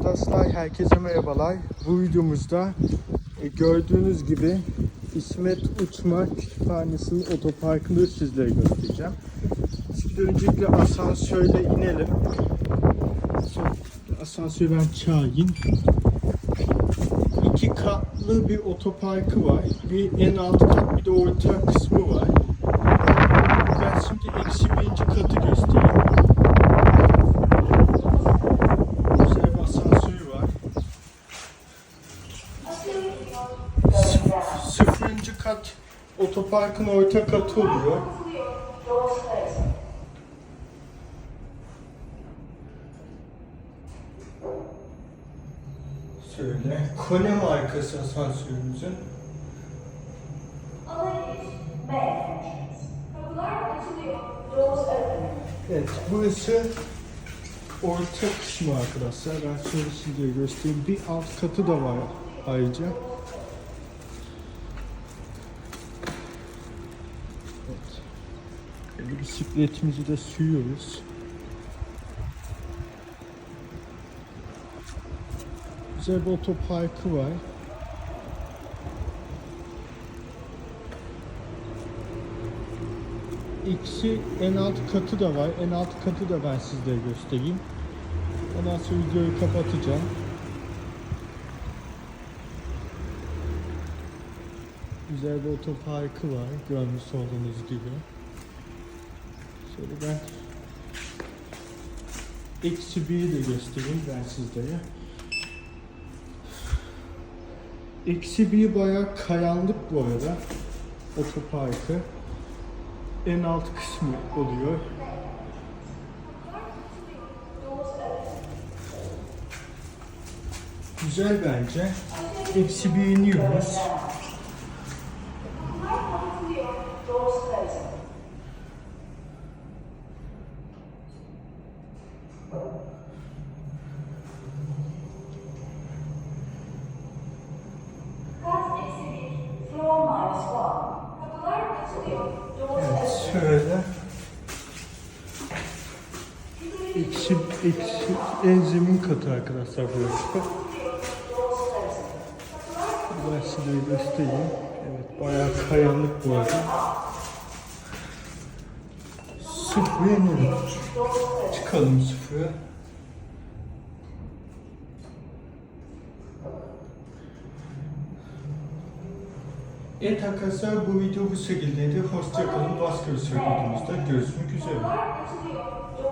Arkadaşlar herkese merhabalar. Bu videomuzda e, gördüğünüz gibi İsmet Uçma Kütüphanesi'nin otoparkını sizlere göstereceğim. Şimdi öncelikle asansörle inelim. Ben çağırayım. İki katlı bir otoparkı var. Bir en alt kat bir de orta kısmı var. Ben şimdi eksi birinci katı göstereyim. Güzel bir asansörü var. Sıf- Sıfırıncı kat otoparkın orta katı oluyor. Şöyle. Kone markası asansörümüzün. Evet, burası orta kısmı arkadaşlar. Ben size göstereyim. Bir alt katı da var ayrıca. Evet. Böyle bisikletimizi de sürüyoruz. Güzel bir otoparkı var. X'i en alt katı da var. En alt katı da ben sizlere göstereyim. Ondan sonra videoyu kapatacağım. Güzel bir otoparkı var. Görmüş olduğunuz gibi. Şöyle ben Eksi bir'i de göstereyim ben sizlere. Eksi bir bayağı kayanlık bu arada. Otoparkı en alt kısmı oluyor. Güzel bence. Eksi bir iniyoruz. Evet, şöyle. Eksi, eksi, en zemin katı arkadaşlar burası. Ben size göstereyim. Evet, bayağı kayanlık bu arada. Sıfıra inelim. Çıkalım sıfıra. Evet arkadaşlar bu video bu şekildeydi. Hoşçakalın. Başka bir videomuzda görüşmek üzere.